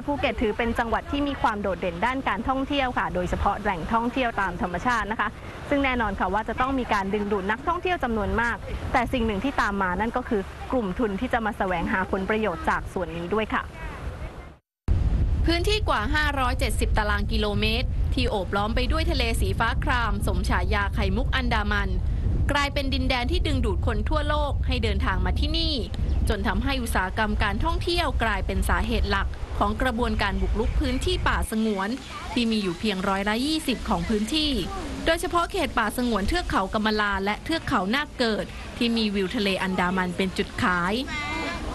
ดภูเก็ตถือเป็นจังหวัดที่มีความโดดเด่นด้านการท่องเที่ยวค่ะ โดยเฉพาะแหล่งท่องเที่ยวตามธรรมชาตินะคะ ซึ่งแน่นอนค่ะว่าจะต้องมีการดึงดูดนักท่องเที่ยวจำนวนมาก แต่สิ่งหนึ่งที่ตามมานั่นก็คือกลุ่มทุนที่จะมาแสวงหาผลประโยชน์จากส่วนนี้ด้วยค่ะ พื้นที่กว่า 570 ตารางกิโลเมตร ที่โอบล้อมไปด้วยทะเลสีฟ้าคราม สมฉายาไข่มุกอันดามัน กลายเป็นดินแดนที่ดึงดูดคนทั่วโลกให้เดินทางมาที่นี่ จนทำให้อุตสาหกรรมการท่องเที่ยวกลายเป็นสาเหตุหลักของกระบวนการบุกรุกพื้นที่ป่าสงวน ที่มีอยู่เพียงร้อยละ20 ของพื้นที่ โดยเฉพาะเขตป่าสงวนเทือกเขากำมะลาและเทือกเขานาคเกิด ที่มีวิวทะเลอันดามันเป็นจุดขาย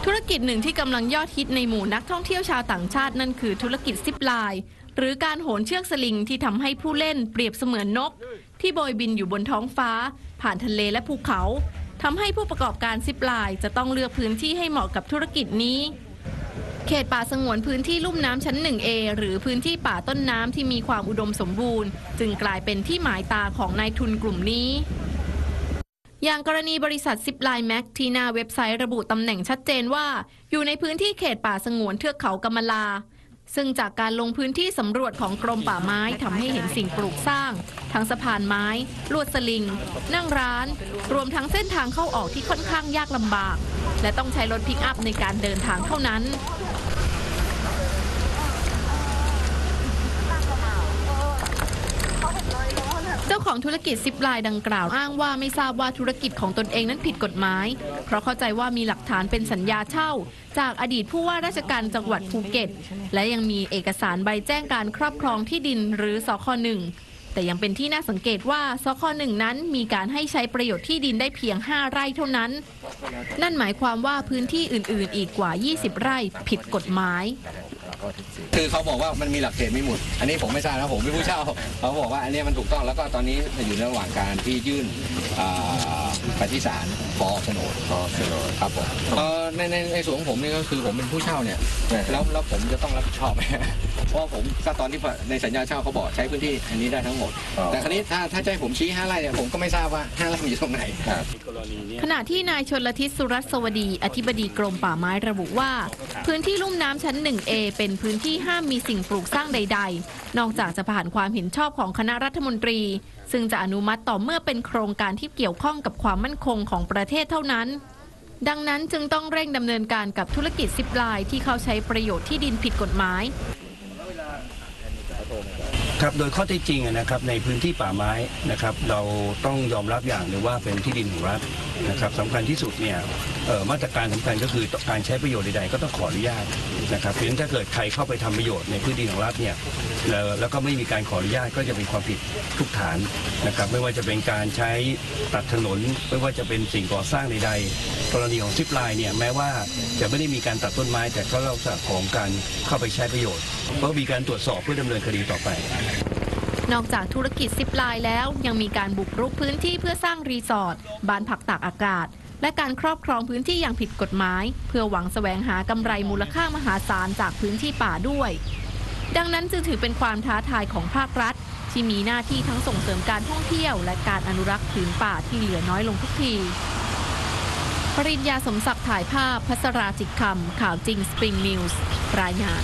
ธุรกิจหนึ่งที่กำลังยอดฮิตในหมู่นักท่องเที่ยวชาวต่างชาตินั่นคือธุรกิจซิปไลน์หรือการโหนเชือกสลิงที่ทำให้ผู้เล่นเปรียบเสมือนนก ที่โบยบินอยู่บนท้องฟ้า ผ่านทะเลและภูเขา ทำให้ผู้ประกอบการซิปไลน์จะต้องเลือกพื้นที่ให้เหมาะกับธุรกิจนี้ เขตป่าสงวนพื้นที่ลุ่มน้ำชั้น 1A หรือพื้นที่ป่าต้นน้ำที่มีความอุดมสมบูรณ์ จึงกลายเป็นที่หมายตาของนายทุนกลุ่มนี้อย่างกรณีบริษัทซิปไลน์แม็กที่หน้าเว็บไซต์ระบุตำแหน่งชัดเจนว่า อยู่ในพื้นที่เขตป่าสงวนเทือกเขากำมะลา ซึ่งจากการลงพื้นที่สำรวจของกรมป่าไม้ทำให้เห็นสิ่งปลูกสร้าง ทั้งสะพานไม้ ลวดสลิง นั่งร้าน รวมทั้งเส้นทางเข้าออกที่ค่อนข้างยากลำบาก และต้องใช้รถพิกอัพในการเดินทางเท่านั้น เจ้า ของธุรกิจซิปไลน์ดังกล่าว อ้างว่าไม่ทราบว่าธุรกิจของตนเองนั้นผิดกฎหมาย เพราะเข้าใจว่ามีหลักฐานเป็นสัญญาเช่า จากอดีตผู้ว่าราชการจังหวัดภูเก็ต และยังมีเอกสารใบแจ้งการครอบครองที่ดินหรือสคหนึ่งแต่ยังเป็นที่น่าสังเกตว่าสคหนึ่งนั้นมีการให้ใช้ประโยชน์ที่ดินได้เพียง 5 ไร่เท่านั้น นั่นหมายความว่าพื้นที่อื่นๆ อีกกว่า 20 ไร่ผิดกฎหมาย คือเขาบอกว่ามันมีหลักเกณฑ์ไม่หมด อันนี้ผมไม่ทราบนะผมเป็นผู้เช่า เขาบอกว่าอันนี้มันถูกต้องแล้วก็ตอนนี้อยู่ในระหว่างการที่ยื่นอ่าไปที่ศาลขอโฉนดขอโฉนดครับผมเอ่อในในในส่วนของผมนี่ก็คือผมเป็นผู้เช่าเนี่ย แล้วแล้วผมจะต้องรับผิดชอบไหม เพราะว่าผมก็ตอนที่ในสัญญาเช่าเขาบอกใช้พื้นที่อันนี้ได้ทั้งหมดแต่คราวนี้ถ้าถ้าจะให้ผมชี้ห้าไร่เนี่ยผมก็ไม่ทราบว่าห้าไร่มันอยู่ตรงไหนขณะที่นายชนลทิศสุรัตน์สวดี อธิบดีกรมป่าไม้ระบุว่า พื้นที่ลุ่มน้ำชั้น 1A เป็นพื้นที่ห้ามมีสิ่งปลูกสร้างใด ๆ นอกจากจะผ่านความเห็นชอบของคณะรัฐมนตรี ซึ่งจะอนุมัติต่อเมื่อเป็นโครงการที่เกี่ยวข้องกับความมั่นคงของประเทศเท่านั้น ดังนั้นจึงต้องเร่งดำเนินการกับธุรกิจซิปลายที่เข้าใช้ประโยชน์ที่ดินผิดกฎหมาย ครับโดยข้อเท็จจริงนะครับในพื้นที่ป่าไม้นะครับเราต้องยอมรับอย่างหนึ่งว่าเป็นที่ดินของรัฐนะครับสำคัญที่สุดเนี่ยมาตรการสำคัญก็คือการใช้ประโยชน์ใดๆก็ต้องขออนุญาตนะครับเพราะฉะนั้นถ้าเกิดใครเข้าไปทำประโยชน์ในพื้นดินของรัฐเนี่ยแล้วแล้วก็ไม่มีการขออนุญาตก็จะเป็นความผิดทุกฐานนะครับไม่ว่าจะเป็นการใช้ตัดถนน ไม่ว่าจะเป็นสิ่งก่อสร้างใดๆ กรณีของซิปไลน์เนี่ยแม้ว่าจะไม่ได้มีการตัดต้นไม้ แต่ก็ลักษณะของการเข้าไปใช้ประโยชน์ก็มีการตรวจสอบเพื่อดำเนินคดีต่อไปนอกจากธุรกิจซิปไลน์แล้วยังมีการบุกรุกพื้นที่เพื่อสร้างรีสอร์ทบ้านพักตากอากาศ และการครอบครองพื้นที่อย่างผิดกฎหมาย เพื่อหวังแสวงหากำไรมูลค่ามหาศาลจากพื้นที่ป่าด้วย ดังนั้นจึงถือเป็นความท้าทายของภาครัฐ ที่มีหน้าที่ทั้งส่งเสริมการท่องเที่ยว และการอนุรักษ์ผืนป่าที่เหลือน้อยลงทุกทีปริญญาสมศักดิ์ถ่ายภาพพัสราจิตคำข่าวจริงสปริงนิวส์รายงาน